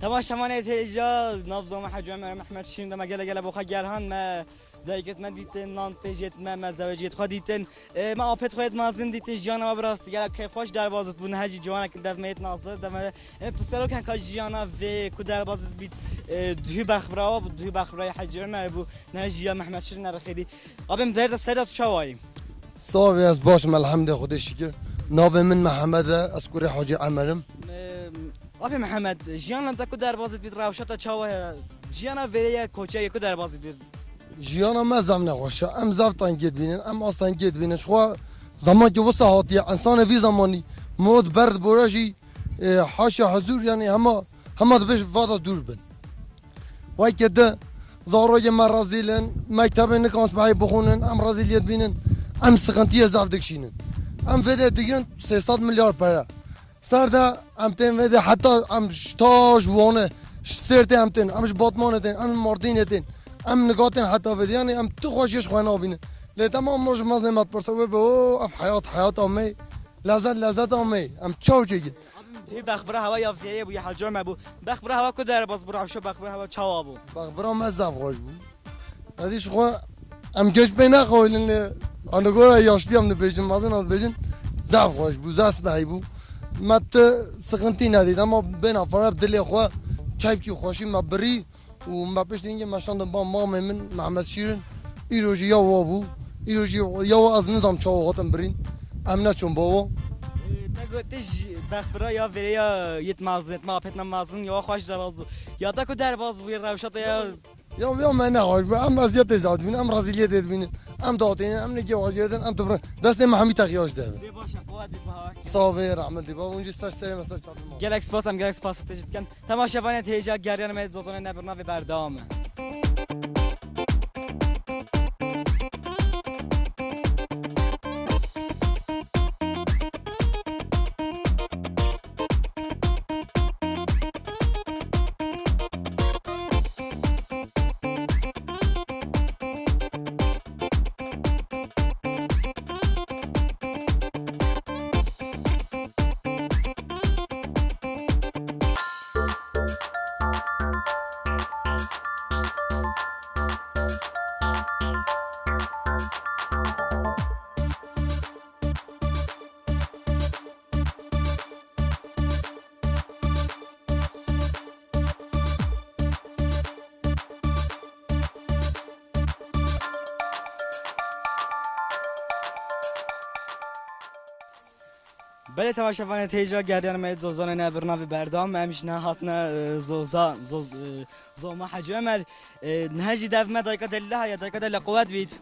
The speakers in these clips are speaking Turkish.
تماشامان هجا نافزا ما حجو عمر محمد شين دما گله گله بوخا گرهان ما دایگت من دیتن نان پیجت ما ما زوجیت خود دیتن. ما آپت خود مازن دیتن جیانا ما براست گله که خوش در بازت بون هجی جوانا که دف میت نازده. دما اه، پسرو کن که جیانا و کو در بازت بیت دوی بخبرا و دوی بخبرای حجو عمر بو نه جیا محمد شین نرخیدی آبم برد سرت شوایی صافي از باشم الحمد خدا شکر. ناو من محمد از کوری حاجی عمرم. آبی محمد جیانا تا کو در بازت بیت راوشتا چاوا جیانا وریه کوچه کو در بازت بیت جیانا ما زم نخوشه ام زفتان گید بینن ام آستان گید بینن شخوا زمان که وسه هاتی انسان وی زمانی مود برد براشی حاشا حضور یعنی همه همه بش وادا دور بن وای که ده زاروی ما رازیلن مکتب نکانس بهای بخونن ام رازیلیت بینن ام سخنتی زفت دکشینن ام فده دیگرن 300 میلیارد پره سر ده ام تن وده حتی ام شتاش وانه سرت ام تن امش باتمان تن ام مارتین تن ام نگاتن حتی وده یعنی ام تو خوشش خواه نابینه لی تمام روش مزه مت پرسه و به او اف حیات حیات آمی لذت لذت آمی ام چاو چگید هی بخبره هوا یا فیه بو یا حجار ما بو بخبره هوا کو در باز برو شو بخبره هوا چاوا بو بخبرام از زم خوش بود ندیش خواه ام گش بی نخواه آنه گوره یاشتی هم نپیشن مزن هم بیشن زف خوش بود زست بهی بود مت سخنتی ندید اما بین افراد دلی خواه کیف کی خوشی ما بری و ما پیش اینکه مشان با ما من محمد شیرین ای روزی یا وا بو ای روزی یا از نظام چاو هاتم برین ام نچون بابا تا گوتش بخبره یا وری یا یت مازن ما پتنا مازن یا خوش در باز بو یا تا کو در باز بو روشتا یا یا یا من نخواهش بود ام وضعیت زاد بین ام رزیلیت بین ام داتین ام نگی واجیدن ام تو دست محمی تقیاش ده دی باشه قوت دیت ما صابر عمل دیبا اونجا سر سر مثلا چاپ ما گلکس پاس هم گلکس پاس تجد کن تماشاوان تیجا گریان مز زوزان نبرنا و بردام بله تماشاوان تیجا گریان مز زوزان نبرنا و بردام همش نه هاتنا زوزا زوز زوما حجمر نهجی دف ما دایکا دلها یا دایکا دل قوت بیت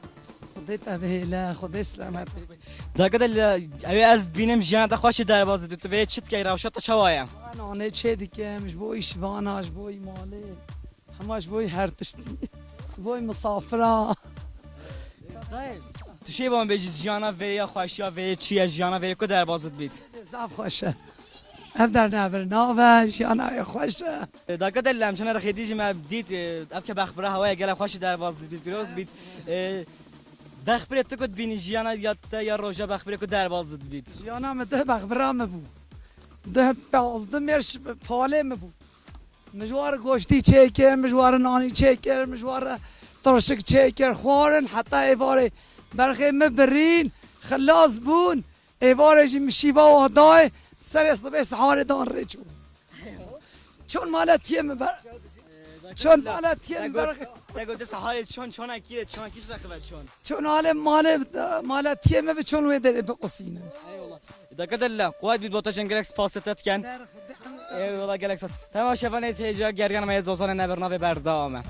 خديت أبي لا خدي سلامت دایکا دل اوی از بینم جیان تا خوش در باز تو و چت کی روشتا چوایا أنا أنا شيء ديك مش بوي شباناش بوي مالي هماش بوي هرتشتي بوي مسافرة تو شی با تو چی بام بیچی جانا وری خواشی و وری چی از جانا وری کد در بازد بیت؟ زاف خواشه اف در نه ناو و جانا ای خواشه دکه دل لام چنان رخیدی جم دیت اف که بخبره برای هوای گل خواشی در بازد بیت پیروز بیت. بخ تو کد بینی جانا یا تا یا روزا بخ برای کد در بازد بیت؟ جانا مت ده بخ برای من بود ده بازد میرش پاله من بود مجوار گوشتی چه کرد مجوار نانی چه کرد مجوار ترشک چه کرد خورن حتی ایواره برخی مبرین خلاص بون ایواره جی مشیوا و دای سر صبح سحار دان رجو چون مالت یه مبر چون مالت یه برخی دگو دست حال چون چون اکیره چون اکیش رخوت چون چون حال مال مالت یه مبر چون ویدر بقصینه دگو دل قوت بیت بوتا جنگرکس پاستت کن ایوالا گلکس تماشاوان تیجا گریان ما زوزان نبرنا و بردامه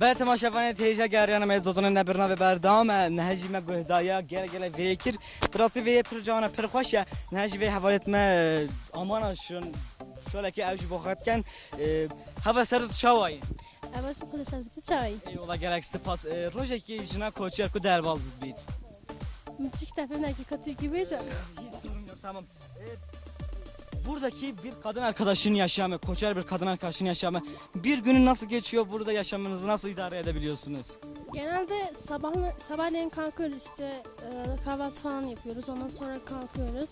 به تماشاوان تیجا گریان ما زوزان نبرنا و بردام نهجی ما گهدایا گل گل ویکر براستی وی پر جانا پر خوشه نهجی وی حوالت ما آمانا شون شولکی اوج بخواد کن هوا سر تو شوای اول خود سرزبط چای ایوالا گلک سپاس روزی که جنا کوچر کو در بالزد بیت میتیک تفهم نکی کتی کی بیشم هیچ sorun yok tamam buradaki bir kadın arkadaşın yaşamı, koçer bir kadın arkadaşın yaşamı. Bir günün nasıl geçiyor? Burada yaşamınızı nasıl idare edebiliyorsunuz? Genelde sabah sabahleyin kalkıyoruz işte e, kahvaltı falan yapıyoruz. Ondan sonra kalkıyoruz.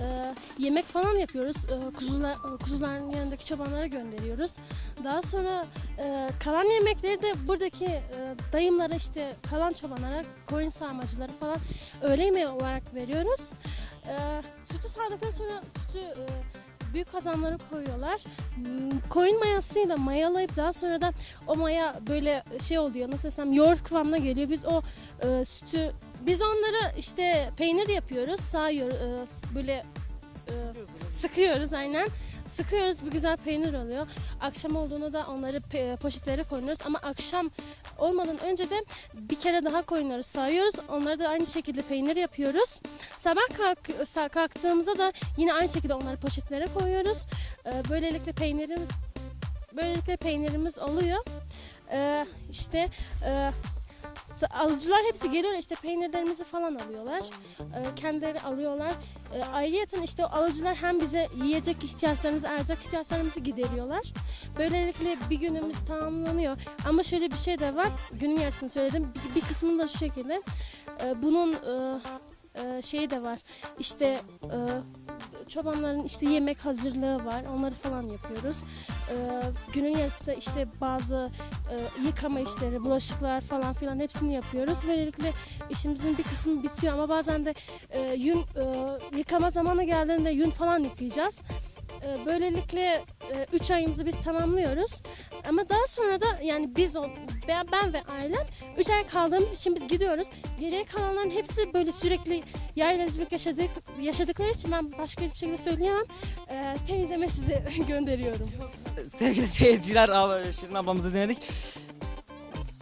E, yemek falan yapıyoruz. E, kuzular, kuzuların yanındaki çobanlara gönderiyoruz. Daha sonra e, kalan yemekleri de buradaki e, dayımlara işte kalan çobanlara, koyun sağmacıları falan öğle yemeği olarak veriyoruz. E, sütü sağdıktan sonra sütü e, büyük kazanlara koyuyorlar. Hmm, Koyun mayasıyla mayalayıp daha sonra da o maya böyle şey oluyor nasıl desem yoğurt kıvamına geliyor. Biz o e, sütü biz onları işte peynir yapıyoruz. Sağıyor e, böyle e, sıkıyoruz aynen. Sıkıyoruz bir güzel peynir oluyor. Akşam olduğunda da onları poşetlere koyuyoruz ama akşam olmadan önce de bir kere daha koyunları sayıyoruz. Onları da aynı şekilde peynir yapıyoruz. Sabah kalk, kalktığımızda da yine aynı şekilde onları poşetlere koyuyoruz. Ee, böylelikle peynirimiz böylelikle peynirimiz oluyor. Ee, işte e, alıcılar hepsi geliyor işte peynirlerimizi falan alıyorlar. Ee, kendileri alıyorlar. Ee, ayrıyeten işte o alıcılar hem bize yiyecek ihtiyaçlarımızı, erzak ihtiyaçlarımızı gideriyorlar. Böylelikle bir günümüz tamamlanıyor. Ama şöyle bir şey de var. Günün yarısını söyledim. Bir, bir kısmını da şu şekilde. Ee, bunun e, e, şeyi de var. İşte e, çobanların işte yemek hazırlığı var. Onları falan yapıyoruz. Ee, günün yarısında işte bazı e, yıkama işleri, bulaşıklar falan filan hepsini yapıyoruz. Böylelikle işimizin bir kısmı bitiyor ama bazen de e, yün e, yıkama zamanı geldiğinde yün falan yıkayacağız. E, böylelikle 3 ayımızı biz tamamlıyoruz. Ama daha sonra da yani biz ben, ve ailem 3 ay kaldığımız için biz gidiyoruz. Geriye kalanların hepsi böyle sürekli yaylacılık yaşadık yaşadıkları için ben başka hiçbir şekilde söyleyemem. E, teyzeme size gönderiyorum. Sevgili seyirciler, Şirin ablamızı dinledik.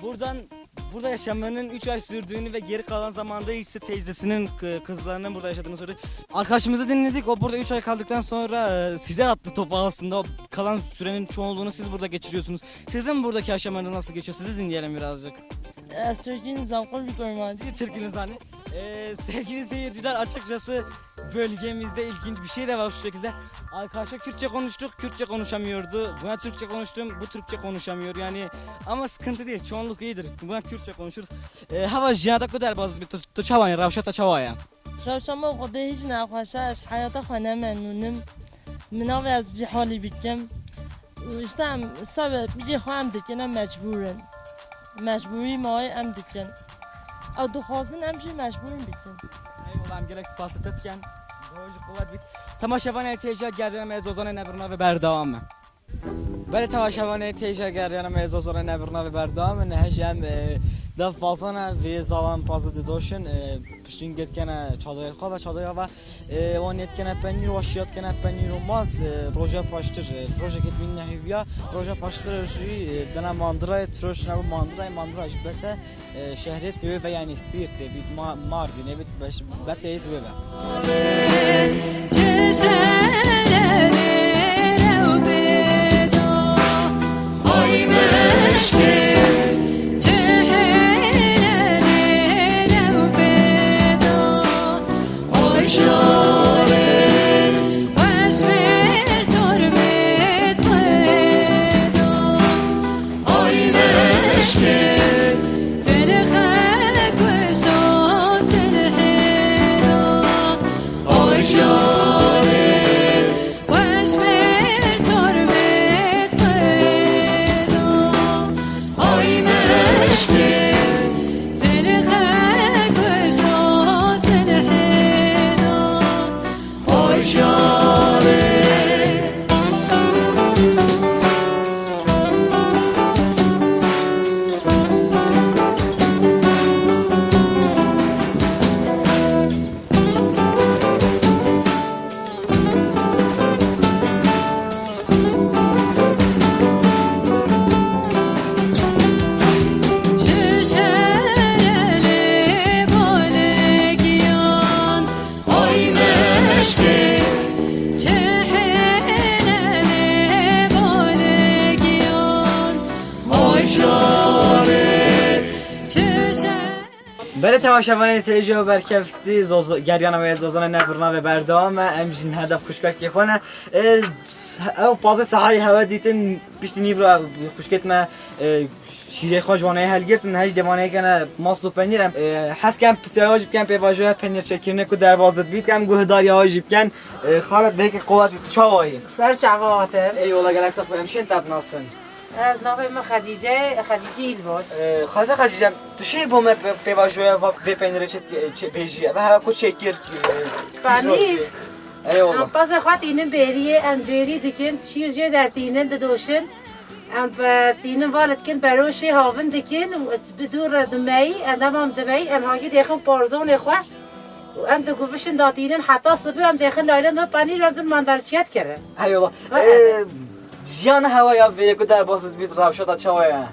Buradan burada yaşamanın 3 ay sürdüğünü ve geri kalan zamanda ise teyzesinin kızlarının burada yaşadığını söyledi. Arkadaşımızı dinledik. O burada 3 ay kaldıktan sonra e, size attı topu aslında. O kalan sürenin çoğunluğunu siz burada geçiriyorsunuz. Sizin buradaki aşamanız nasıl geçiyor? Sizi dinleyelim birazcık. E, Türkiye'nin zamkı bir koymancı. Türkiye'nin zanı. Ee, sevgili seyirciler açıkçası bölgemizde ilginç bir şey de var şu şekilde. Arkadaşlar Kürtçe konuştuk, Kürtçe konuşamıyordu. Buna Türkçe konuştum, bu Türkçe konuşamıyor yani. Ama sıkıntı değil, çoğunluk iyidir. Buna Kürtçe konuşuruz. Ee, hava jiyada kadar bazı bir toçavaya, ravşata çavaya. Ravşama o kadar hiç ne arkadaşlar, hayata kone memnunum. Minav az bir hali bittim. İşte sebep bir de hem dikene mecburen. Mecburi mavi. او دو خوازن امشی مجبورم بیکن Eyvallah gerek spaset etken. Böylece kuvvet bit. Tamaşavan etiyece geryanı mezozana nebruna ve berdavamı. بله تماشاوانه تیجا گریان میزو زور نبرنا و بردام نه هم دف بازانه وی زالان پازد دوشن پشتین گت کنه چادای خواه و چادای و وان یت کنه پنیر و شیات کنه پنیر و ماس روژه پاشتر روژه کت بین نهیویا روژه پاشتر جوی دنا ماندرای تروش نبو ماندرای ماندرای بته شهری توی و یعنی سیرت بیت ماردی نبیت بش بته ایت و Christian. Değerli temaşavanı tecrübe berkefti ve zozana nevrna ve berdam em jin hedef kuşkak yefana ev bazı sahari hava ditin pişti nivra kuşketme şیره خوش وانه هل گرفتن هج دوانه کنه ماست و پنیرم حس کم پسر واجب کم پی واجه پنیر چکرنه کو در بازد بیت کم گوه داری واجب کن خالد به که قوت چاوایی سر چاقاتم ای والله گلک سخت همشین تب ناسن از نام ما خدیجه ایل باش. خالد خدیجه تو چه با ما پیواجوه و بپینره چه بیجیه و هر کچه کرد پنیر. ام پس خواهد اینه بریه ام بری دکن شیر جه در تینه دوشن. ام تینه والد کن بروشی هاون دکن بدور دمائی ام دم ام دمائی ام هاگی دیخم پارزون خواه و ام دو گوشن داتینن حتی صبح ام دیخن لایلن و پنیر ام دن مندرچیت کرد جیان هوای به یک در باز بیت روشا تا چاوه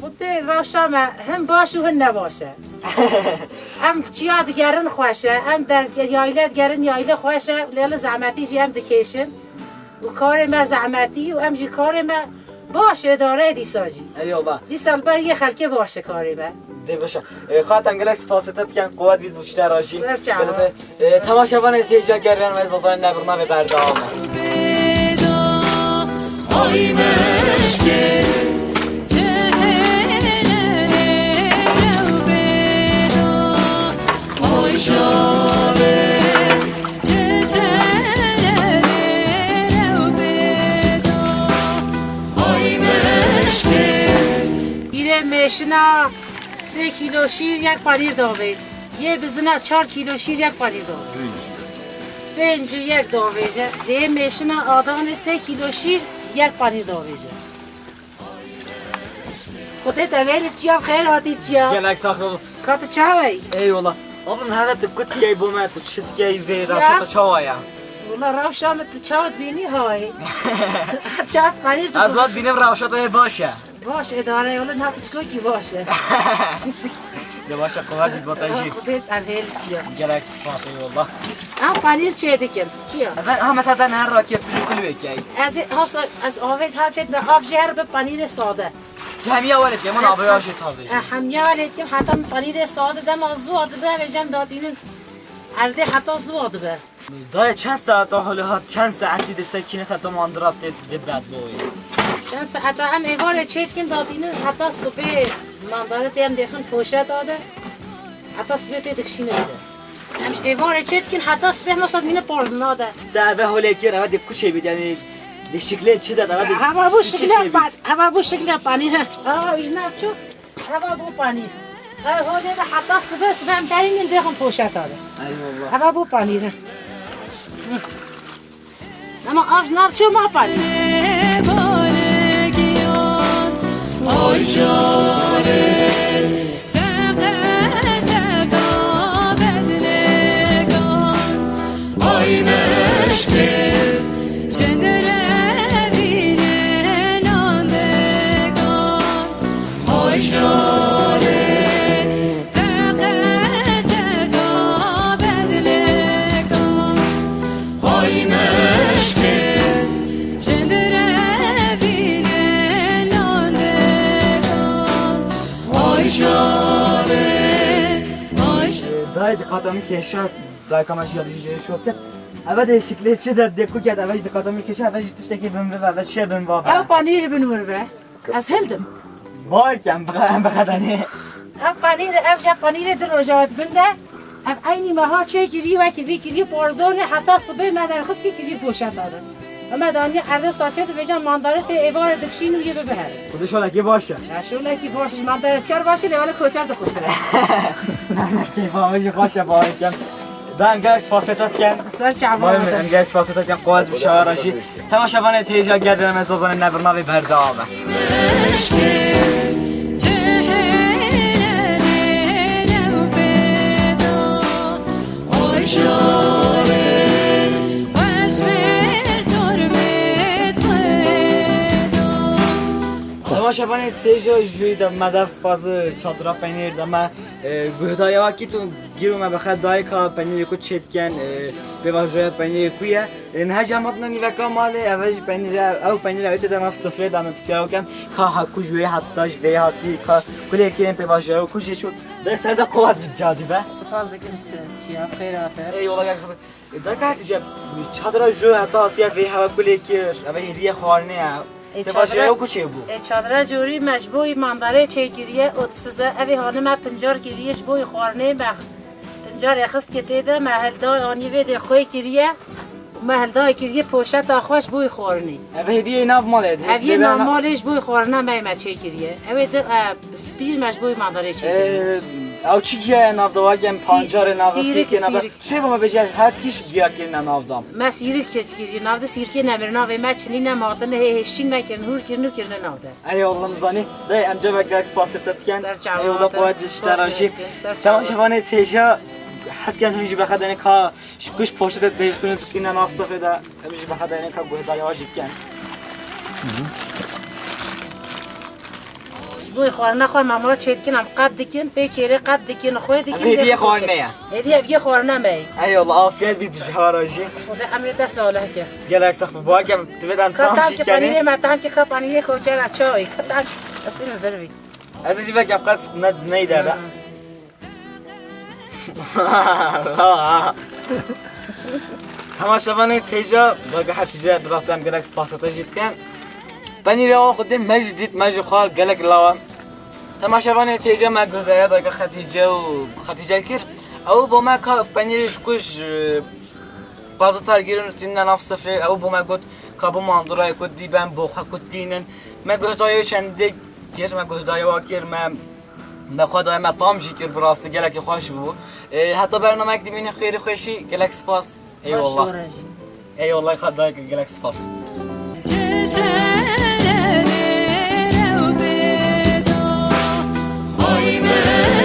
بوده روشا ما هم باشه و هم نباشه هم چیا دگرن خوشه هم در یایله دگرن یایله خوشه لیل زحمتی جی هم دکیشن و کار ما زحمتی و هم جی کار ما باشه داره دیسا دیساجی ایو با دیسا بر یه خلکه باشه کاری با دی باشه خاطر گلک سپاستت کن قوت بید بوشتر آشی تماشه بانه تیجا گرن و از آزان نبرنامه بردامه میشنا سه کیلو شیر یک پنیر داوه یه بزنه چهار کیلو شیر یک پنیر داوه بنج یک داویجه دیگه میشنا آدان سه کیلو شیر یک پانی دو خودی خودت چی هم خیر هاتی چیا؟ گلک ساخرو کارت چه وای ای اولا آبن هر تو کتی کی بومه تو شت کی وی رفت اولا وایا والا روشا چه چاوت بینی های چاوت قلیل از وقت بینم روشا باشه. باشه اداره اولا نه کچکوکی باشه. Yavaşça kolay bir batajı. Evet, anhel çiya. Galaksi sponsor yolla. Ha, panir çiya dikin. Çiya. Ben ha mesela ben her raket bir kulü bekleyin. Az hafsa az avet her şey de av şehir be panir sade. همیه ولت که من آبیارش تابش. همیه ولت که حتی پنیر ساده دم از زود به وجم دادین عرضه حتی زود به. دای چند ساعت حالا چند ساعتی دست کینه تا تو ماندرات دبرد بوی. چند ساعت هم ایوار چیت کن دادین حتی صبح زمانداره تیم دیخن پوشه داده. حتی صبح تی دکشینه بده. همش ایوار چیت کن حتی صبح مثلا مینه پارزنا ده در به حالی که رو ده کوچه بید یعنی ده شکل چی ده هوا بو شکل پن هوا بو شکل پنیر هوا اینا چو؟ هوا بو پنیر هوا ده حتی صبح صبح هم ترین دیخن پوشه داده. هوا بو پنیره اما آج نار چو ما پنیر ой, чари. کاتا می‌کشه دای کامش یادی جوجه شد که اول دشکلی چی داد دکو کرد اولش دکاتا می‌کشه اولش تشت تکی بن و اول شه بن بابا اول پنیر بن ور از هلدم. بار کم بقدم بخدانی اول پنیر اول جا پنیر دروجات بنده. اف اینی ماها چه گیری و کی بیکری پردون حتی صبح مدر خستی کری پوشت دادن اما دانی ارده ساچه تو بجان مانداره ته ایوار دکشین و یه ببهر خودشون اکی باشه. شون اکی باشه. مانداره چر باشه لیوان کوچر دخوشتره Nanakej mamy właśnie bałekiem. Dan gaks fasetat gen. Serçe abone ol. Dan gaks fasetat gen kovac bir şaharaşı. Tamaşavan et heyecan gerdirme zozanın nevrına ve berda abi. Tamaşavan et heyecan jüyü de medaf bazı çadıra penir de me وقتی تو گیرو ما بخد دای کا پنیر کو چت کن به واژه پنیر کویا نه جمعت نمی وکا مال اوج پنیر او پنیر اوت دم اف سفره دم بسیار کم کا ها کو جوی حتی جوی حتی کا کلی کیم به واژه کو چه ده سر ده قوت بید جادی به سپاس دکم چیا خیر آفر ایولا گه ده که هتیجه چادر جو حتی آتیه وی هوا کلی کر اوه هدیه خوارنه ای ده باشه چادر- او کچه بو چادر جوری مجبوی مانداره چه گیریه اتسزه اوی هانه پنجار گیریش بوی خوارنه مخ پنجار اخست که تیده محل دا آنی ویده خوی گیریه محل دا گیریه پوشت آخوش بوی خوارنه اوه هدیه اینا بماله اوی نامالش بوی خوارنه میمه چه گیریه اوی ده سپیر مجبوی مانداره چه گیریه او چی که ناف دوا گم پانجار ناف سیرک، سی که ناف سیرک. چه بما بجه هر کیش گیا که ناف دام ما سیرک که گیریه ناف ده سیرکی نمیر ناف ما چنین نماغدن هشین مکرن هور کرن و کرن ناف ده ای الله مزانی ده امجا بک گلکس پاسفت کن سر جواب ای الله ده. قوت بیشتراشی سر جواب. تمام بوی خوار نخواه چه چید کنم قد دکین پی کیره قد دکن خوی دکن هدیه خوار نیا هدیه بگی خوار نمی ای الله آفیت بی تو شهر آجی خدا امیر ده ساله که گلک سخت ببار کم تو بدن تام شی کنی که پنیر مدام که که پنیر کوچه را چای کتاک استیم مبر از ایشی بگم قد ند نی داره تماشا تیجا هیجا بگه حتیجا براسم گلک سپاستا جید کن بني رو خدي مجد جيت مجد خال قالك لا تماشا باني تيجا ما غزايا داك ختيجا وختيجا كير أو بوما كا بنيريش كوش بازا تارجيرن تينا نفس صفر أو بوما قلت كابو ماندراي كود دي بان بوخا كود دينن ما قلت اي شندي كير ما قلت اي واكير ما ما خد اي ما طام جي كير براستي قالك خوش بو. آه، حتى برنامج دي مين خير خوشي قالك سباس اي والله. اي والله خدك قالك سباس 之前。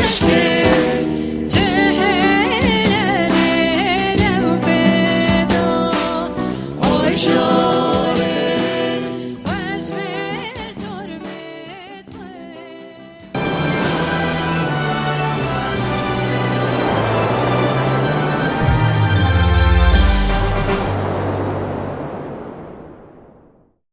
understand.